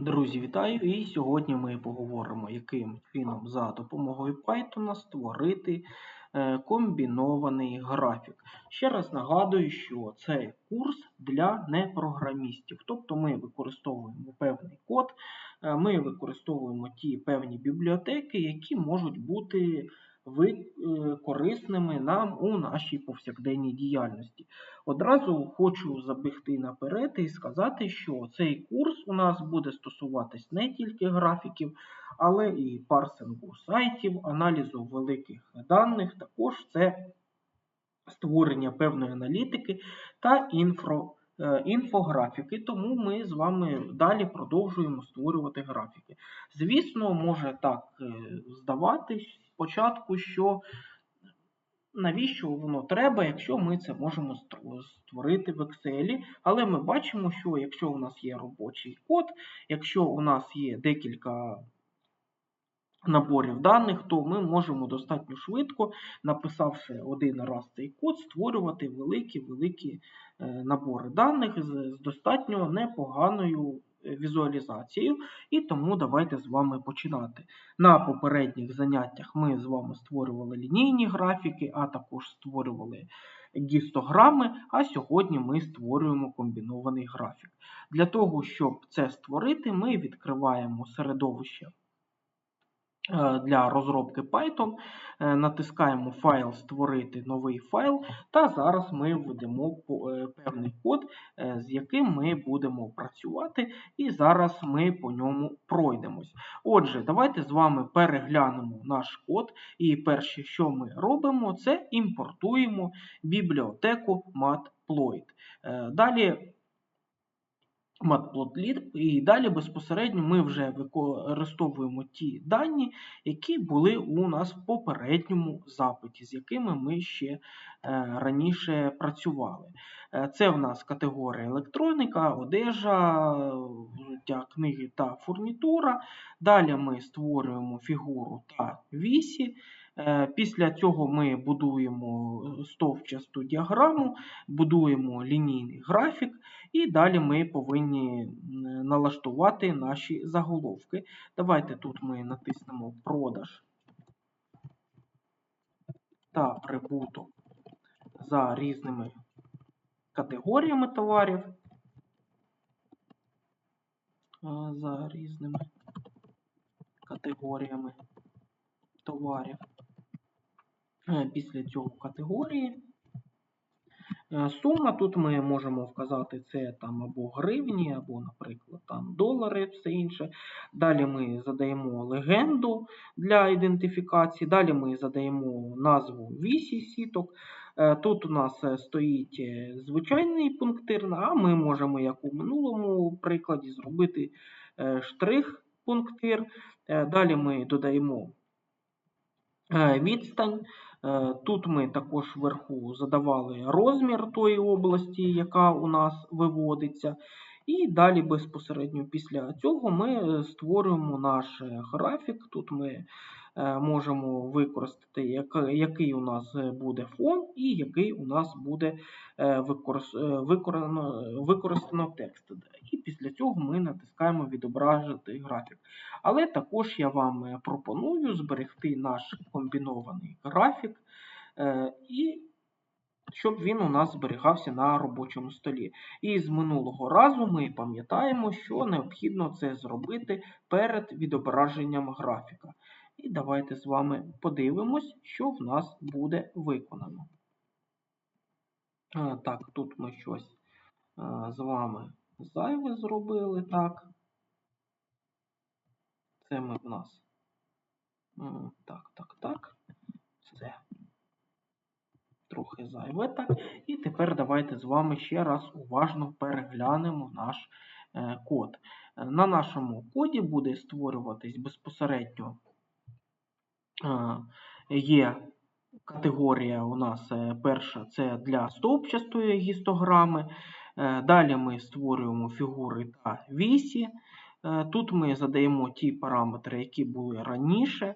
Друзі, вітаю! І сьогодні ми поговоримо, яким чином за допомогою Python створити е, комбінований графік. Ще раз нагадую, що це курс для непрограмістів. Тобто ми використовуємо певний код, е, ми використовуємо ті певні бібліотеки, які можуть бути корисними нам у нашій повсякденній діяльності. Одразу хочу забігти наперед і сказати, що цей курс у нас буде стосуватись не тільки графіків, але і парсингу сайтів, аналізу великих даних, також це створення певної аналітики та інфро. Е, інфографіки, тому ми з вами далі продовжуємо створювати графіки. Звісно, може так е, здаватись спочатку, що навіщо воно треба, якщо ми це можемо створити в Excel. Але ми бачимо, що якщо у нас є робочий код, якщо у нас є декілька наборів даних, то ми можемо достатньо швидко, написавши один раз цей код, створювати великі-великі е, набори даних з достатньо непоганою е, візуалізацією. І тому давайте з вами починати. На попередніх заняттях ми з вами створювали лінійні графіки, а також створювали гістограми, а сьогодні ми створюємо комбінований графік. Для того, щоб це створити, ми відкриваємо середовище. Е, для розробки Python. Е, натискаємо файл Створити новий файл, та зараз ми введемо е, певний код, з яким ми будемо працювати, і зараз ми по ньому пройдемось. Отже, давайте з вами переглянемо наш код. І перше, що ми робимо, це імпортуємо бібліотеку Matplotlib. Далі Matplotlib, і далі безпосередньо ми вже використовуємо ті дані, які були у нас в попередньому запиті, з якими ми ще е, раніше працювали. Е, це в нас категорія електроніка, одежа, взуття, книги та фурнітура. Далі ми створюємо фігуру та вісі. Е, після цього ми будуємо стовпчасту діаграму, будуємо лінійний графік, і далі ми повинні налаштувати наші заголовки. Давайте тут ми натиснемо продаж та прибуток за різними категоріями товарів. Е, за різними категоріями товарів. Е, після цього категорії. Е, сума тут ми можемо вказати це там або гривні, або, наприклад, там долари, все інше. Далі ми задаємо легенду для ідентифікації, далі ми задаємо назву вісі сіток. Е, тут у нас стоїть звичайний пунктир, а ми можемо, як у минулому прикладі, зробити штрих-пунктир. Далі ми додаємо відстань. Е, тут ми також вверху задавали розмір тої області, яка у нас виводиться. І далі безпосередньо після цього ми створюємо наш графік. Тут ми е, можемо використати, який у нас буде фон і який у нас буде е, використано текст. І після цього ми натискаємо відображити графік. Але також я вам пропоную зберегти наш комбінований графік. і щоб він у нас зберігався на робочому столі. І з минулого разу ми пам'ятаємо, що необхідно це зробити перед відображенням графіка. І давайте з вами подивимось, що в нас буде виконано. Так, тут ми щось з вами зайве зробили. Так. Це ми в нас. Так, так, так. Все трохи зайве так. І тепер давайте з вами ще раз уважно переглянемо наш е, код. Е, на нашому коді буде створюватись безпосередньо е, є категорія у нас перша це для стовпчастої гістограми. Далі ми створюємо фігури та вісі. Тут ми задаємо ті параметри, які були раніше.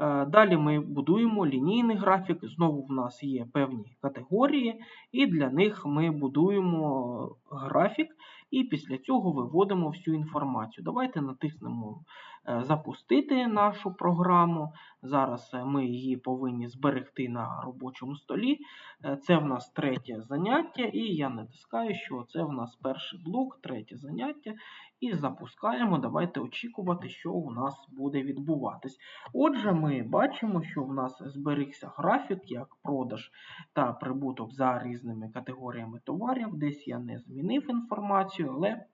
Е, далі ми будуємо лінійний графік. Знову в нас є певні категорії, і для них ми будуємо графік. І після цього виводимо всю інформацію. Давайте натиснемо е, Запустити нашу програму. Зараз е, ми її повинні зберегти на робочому столі. Е, Це в нас третє заняття, і я натискаю, що це в нас перший блок, третє заняття. І запускаємо. Давайте очікувати, що у нас буде відбуватись. Отже, ми бачимо, що в нас зберігся графік як продаж та прибуток за різними категоріями товарів. Десь я не змінив інформацію, але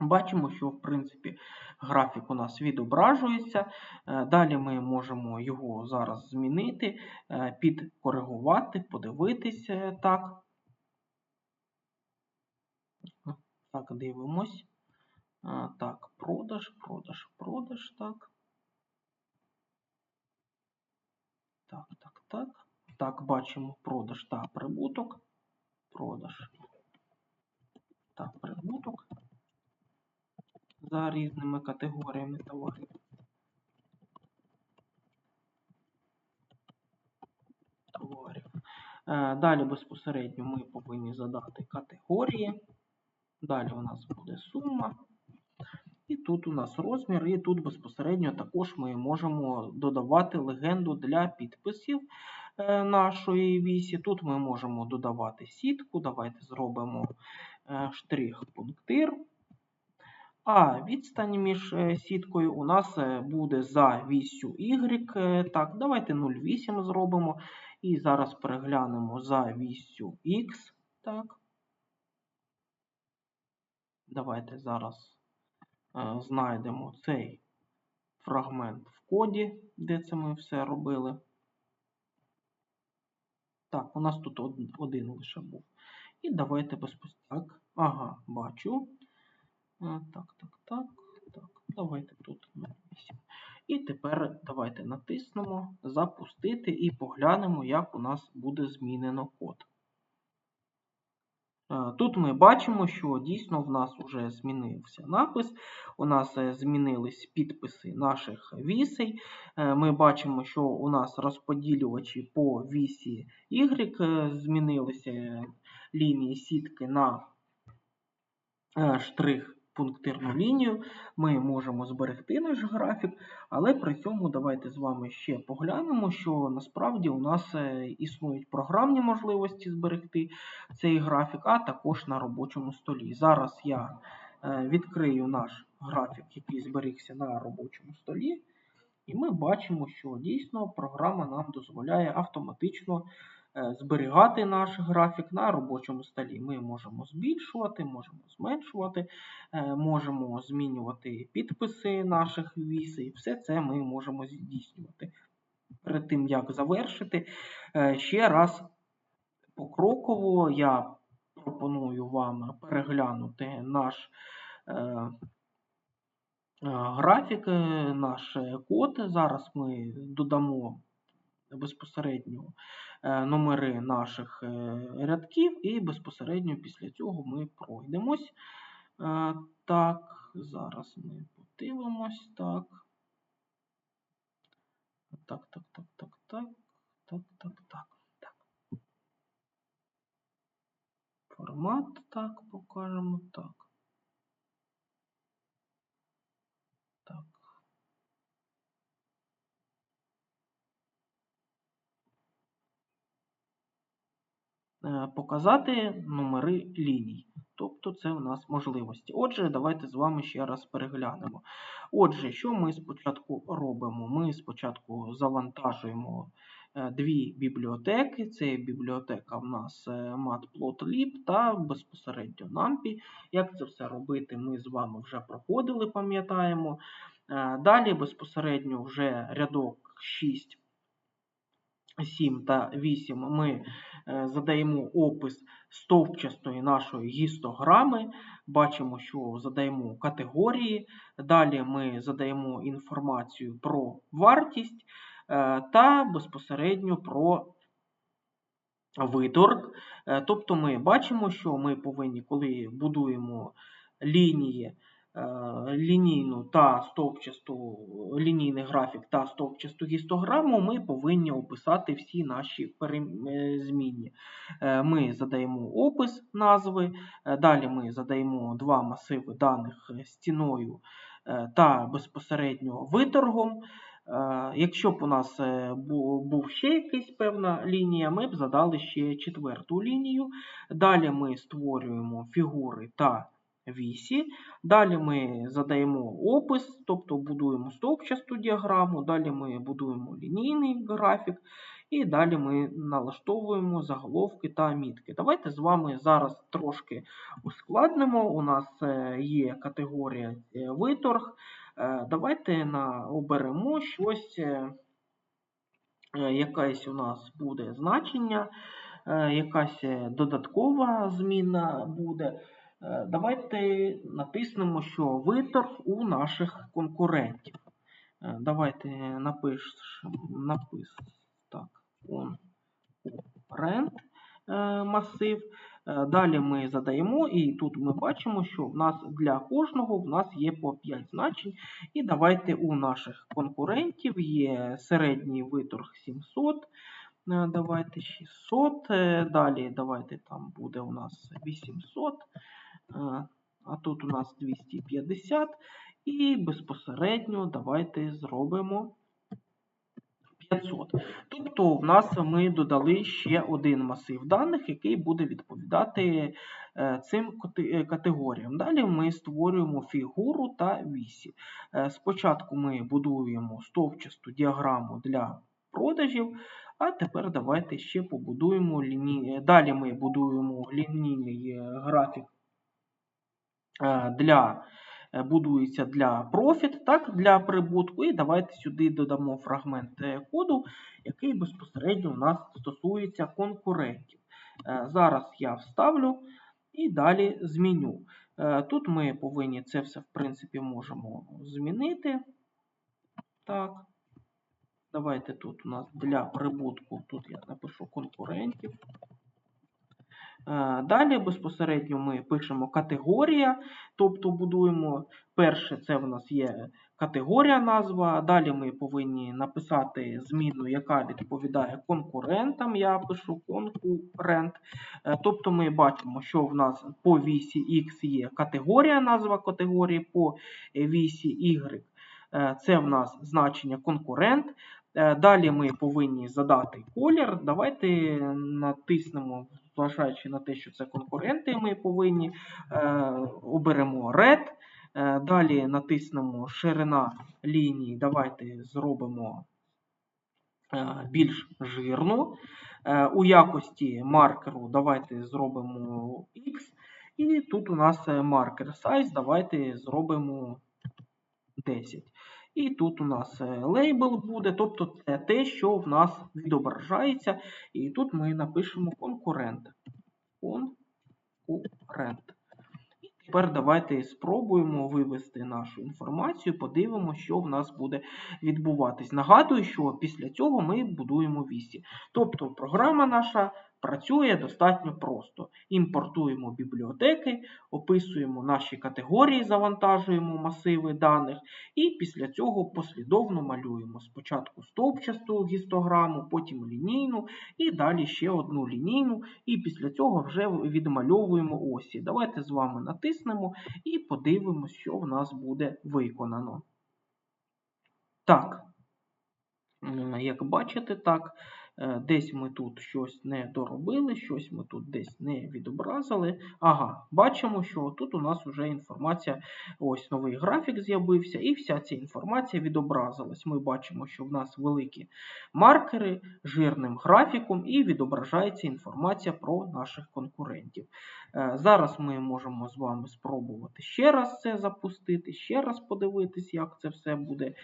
бачимо, що в принципі графік у нас відображується. Е, Далі ми можемо його зараз змінити, е, підкоригувати, подивитися так. Так, дивимось. А, Так, продаж, продаж, продаж, так. Так, так, так. Так, бачимо продаж та прибуток. Продаж та прибуток за різними категоріями товарів. Товарів. Е, Далі безпосередньо ми повинні задати категорії. Далі у нас буде сума. І тут у нас розмір, і тут безпосередньо також ми можемо додавати легенду для підписів е, нашої вісі. Тут ми можемо додавати сітку. Давайте зробимо е, штрих-пунктир. А відстань між е, сіткою у нас буде за вісю Y. Так, давайте 0,8 зробимо. І зараз переглянемо за вісю X. Так. Давайте зараз знайдемо цей фрагмент в коді, де це ми все робили. Так, у нас тут один, один лише був. І давайте безпосередньо. Так, ага, бачу. Е, Так, так, так, так. Давайте тут І тепер давайте натиснемо Запустити і поглянемо, як у нас буде змінено код. Е, Тут ми бачимо, що дійсно в нас вже змінився напис, у нас е, змінились підписи наших вісей. Е, Ми бачимо, що у нас розподілювачі по вісі Y змінилися лінії сітки на штрих пунктирну лінію. Ми можемо зберегти наш графік, але при цьому давайте з вами ще поглянемо, що насправді у нас е, існують програмні можливості зберегти цей графік, а також на робочому столі. Зараз я е, відкрию наш графік, який зберігся на робочому столі, і ми бачимо, що дійсно програма нам дозволяє автоматично зберігати наш графік на робочому столі. Ми можемо збільшувати, можемо зменшувати, е, можемо змінювати підписи наших вісей. Все це ми можемо здійснювати. Перед тим, як завершити, е, ще раз покроково я пропоную вам переглянути наш е, е, графік, е, наш е, код. Зараз ми додамо безпосередньо е, номери наших е, рядків, і безпосередньо після цього ми пройдемось. Е, Так, зараз ми подивимось. Так. Так, так, так, так, так, так, так, так. так. Формат так покажемо. Так. Е, Показати номери ліній. Тобто це у нас можливості. Отже, давайте з вами ще раз переглянемо. Отже, що ми спочатку робимо? Ми спочатку завантажуємо е, дві бібліотеки. Це бібліотека в нас е, Matplotlib та безпосередньо NumPy. Як це все робити, ми з вами вже проходили, пам'ятаємо. Е, Далі безпосередньо вже рядок 6. 7 та 8 ми е, задаємо опис стовпчастої нашої гістограми. Бачимо, що задаємо категорії. Далі ми задаємо інформацію про вартість е, та безпосередньо про виторг. Е, Тобто ми бачимо, що ми повинні, коли будуємо лінії, е, лінійну та стовпчасту лінійний графік та стовпчасту гістограму, ми повинні описати всі наші е, змінні. Е, Ми задаємо опис назви, е, далі ми задаємо два масиви даних е, стіною е, та безпосередньо виторгом. Е, Якщо б у нас е, був ще якась певна лінія, ми б задали ще четверту лінію. Далі ми створюємо фігури та вісі. Далі ми задаємо опис, тобто будуємо стовпчасту діаграму, далі ми будуємо лінійний графік, і далі ми налаштовуємо заголовки та мітки. Давайте з вами зараз трошки ускладнимо. У нас е, є категорія е, виторг. Е, Давайте оберемо щось, якесь у нас буде значення, якась додаткова зміна буде. Е, Давайте натиснемо, що виторг у наших конкурентів. Е, Давайте напишемо напис, так, конкурент е, масив. Далі ми задаємо, і тут ми бачимо, що в нас для кожного в нас є по 5 значень. І давайте у наших конкурентів є середній виторг 700. Е, Давайте 600. е, Далі давайте там буде у нас 800. Е, А тут у нас 250. І безпосередньо давайте зробимо 500. Тобто в нас ми додали ще один масив даних, який буде відповідати е, цим е, категоріям. Далі ми створюємо фігуру та вісі. Спочатку ми будуємо стовпчасту діаграму для продажів, а тепер давайте ще побудуємо ліній... Далі ми будуємо лінійний графік для е, будується для профіт, так, для прибутку. І давайте сюди додамо фрагмент е, коду, який безпосередньо у нас стосується конкурентів. Е, Зараз я вставлю і далі зміню. Е, Тут ми повинні це все, в принципі, можемо змінити. Так. Давайте тут у нас для прибутку, тут я напишу конкурентів. Е, Далі безпосередньо ми пишемо категорія, тобто будуємо перше, це в нас є категорія назва. Далі ми повинні написати зміну, яка відповідає конкурентам. Я пишу конкурент. Е, Тобто ми бачимо, що в нас по вісі X є категорія назва категорії, по вісі Y е, це в нас значення конкурент. Далі ми повинні задати колір. Давайте натиснемо, зважаючи на те, що це конкуренти, ми повинні е, оберемо red. Е, Далі натиснемо ширина лінії. Давайте зробимо е, більш жирну. У якості маркеру давайте зробимо X. І тут у нас маркер size. Давайте зробимо 10. І тут у нас е, лейбл буде, тобто це те, що в нас відображається. І тут ми напишемо конкурент. Конкурент. І тепер давайте спробуємо вивести нашу інформацію, подивимося, що в нас буде відбуватись. Нагадую, що після цього ми будуємо вісі. Тобто програма наша працює достатньо просто. Імпортуємо бібліотеки, описуємо наші категорії, завантажуємо масиви даних, і після цього послідовно малюємо спочатку стовпчасту гістограму, потім лінійну, і далі ще одну лінійну, і після цього вже відмальовуємо осі. Давайте з вами натиснемо і подивимося, що в нас буде виконано. Так, як бачите, так, десь ми тут щось не доробили, щось ми тут десь не відобразили. Ага, бачимо, що тут у нас вже інформація, ось новий графік з'явився, і вся ця інформація відобразилась. Ми бачимо, що в нас великі маркери жирним графіком, і відображається інформація про наших конкурентів. Е, Зараз ми можемо з вами спробувати ще раз це запустити, ще раз подивитись, як це все буде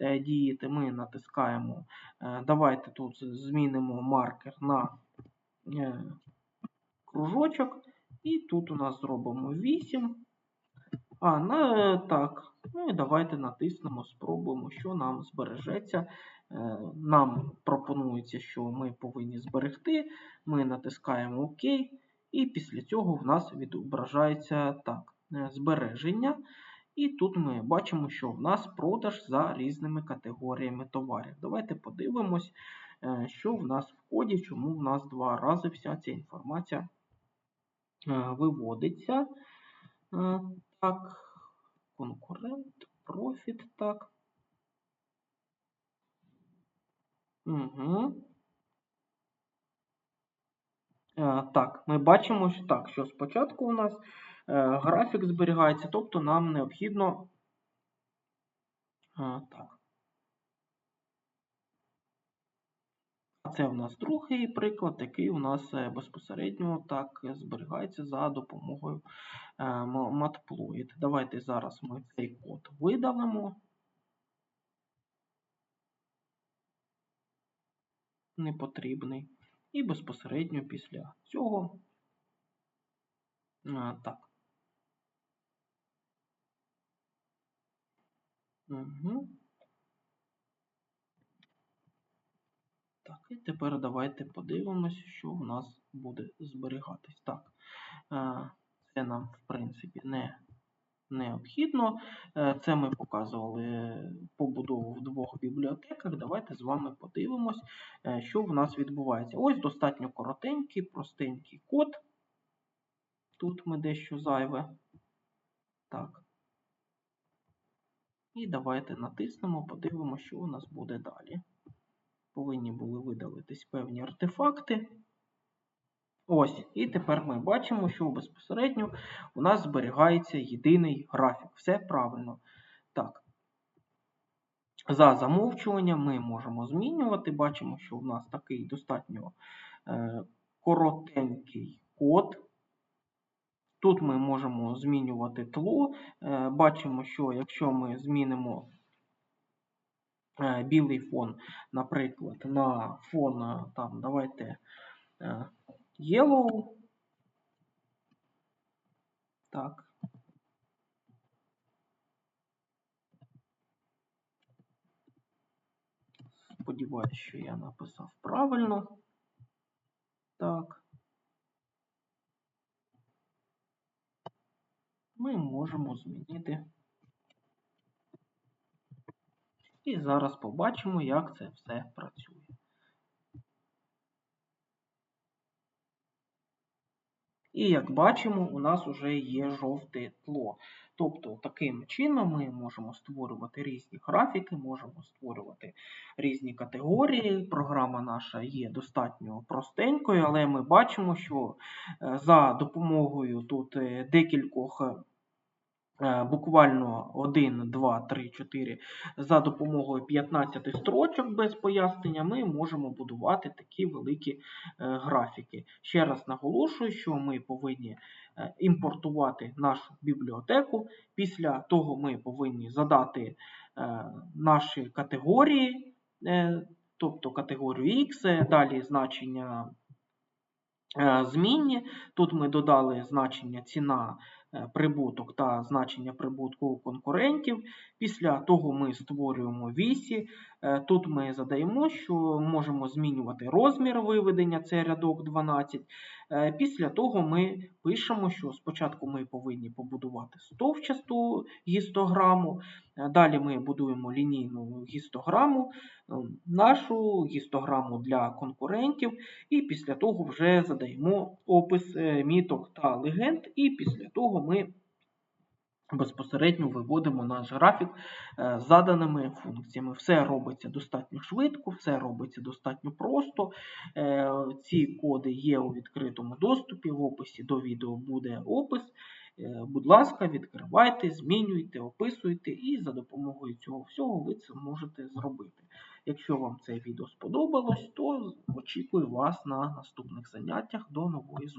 е, діяти. Ми натискаємо. е, Давайте тут змінимо маркер на е, кружочок. І тут у нас зробимо 8. А, на, так. Ну і давайте натиснемо, спробуємо, що нам збережеться. Е, Нам пропонується, що ми повинні зберегти. Ми натискаємо ОК. І після цього в нас відображається так, е, збереження. І тут ми бачимо, що в нас продаж за різними категоріями товарів. Давайте подивимось, е, що в нас в коді, чому в нас два рази вся ця інформація е, виводиться. Е, Так, конкурент, профіт, так. Угу. Так, ми бачимо, що так, що спочатку у нас е, графік зберігається, тобто нам необхідно. е, Так. А це у нас другий приклад, який у нас е, безпосередньо так зберігається за допомогою е, Matploid. Давайте зараз ми цей код видалимо. Непотрібний. І безпосередньо після цього. Так. Угу. Так, і тепер давайте подивимось, що в нас буде зберігатись. Так, це нам, в принципі, не необхідно. Е, це ми показували побудову в двох бібліотеках. Давайте з вами подивимось, е, що в нас відбувається. Ось достатньо коротенький, простенький код. Тут ми дещо зайве. Так. І давайте натиснемо, подивимося, що у нас буде далі. Повинні були видалитись певні артефакти. Ось, і тепер ми бачимо, що безпосередньо у нас зберігається єдиний графік. Все правильно. Так. За замовчуванням ми можемо змінювати. Бачимо, що у нас такий достатньо е, коротенький код. Тут ми можемо змінювати тло. Е, бачимо, що якщо ми змінимо білий фон, наприклад, на фон, е, там, давайте. Е, yellow. Так. Сподіваюсь, що я написав правильно. Так. Ми можемо змінити. І зараз побачимо, як це все працює. І як бачимо, у нас вже є жовте тло. Тобто, таким чином ми можемо створювати різні графіки, можемо створювати різні категорії. Програма наша є достатньо простенькою, але ми бачимо, що е, за допомогою тут е, декількох Е, буквально 1, 2, 3, 4 за допомогою 15 строчок без пояснення, ми можемо будувати такі великі е, графіки. Ще раз наголошую, що ми повинні е, імпортувати нашу бібліотеку. Після того ми повинні задати наші категорії, тобто категорію X, далі значення змінні. Тут ми додали значення ціна. Е, прибуток та значення прибутку конкурентів. Після того ми створюємо вісі. Е, тут ми задаємо, що можемо змінювати розмір виведення, це рядок 12. Е, після того ми пишемо, що спочатку ми повинні побудувати стовчасту гістограму, далі ми будуємо лінійну гістограму, нашу гістограму для конкурентів, і після того вже задаємо опис міток та легенд, і після того ми безпосередньо виводимо наш графік е, з заданими функціями. Все робиться достатньо швидко, все робиться достатньо просто. Е, ці коди є у відкритому доступі, в описі до відео буде опис. Е, будь ласка, відкривайте, змінюйте, описуйте, і за допомогою цього всього ви це можете зробити. Якщо вам це відео сподобалось, то очікую вас на наступних заняттях. До нової зустрічі.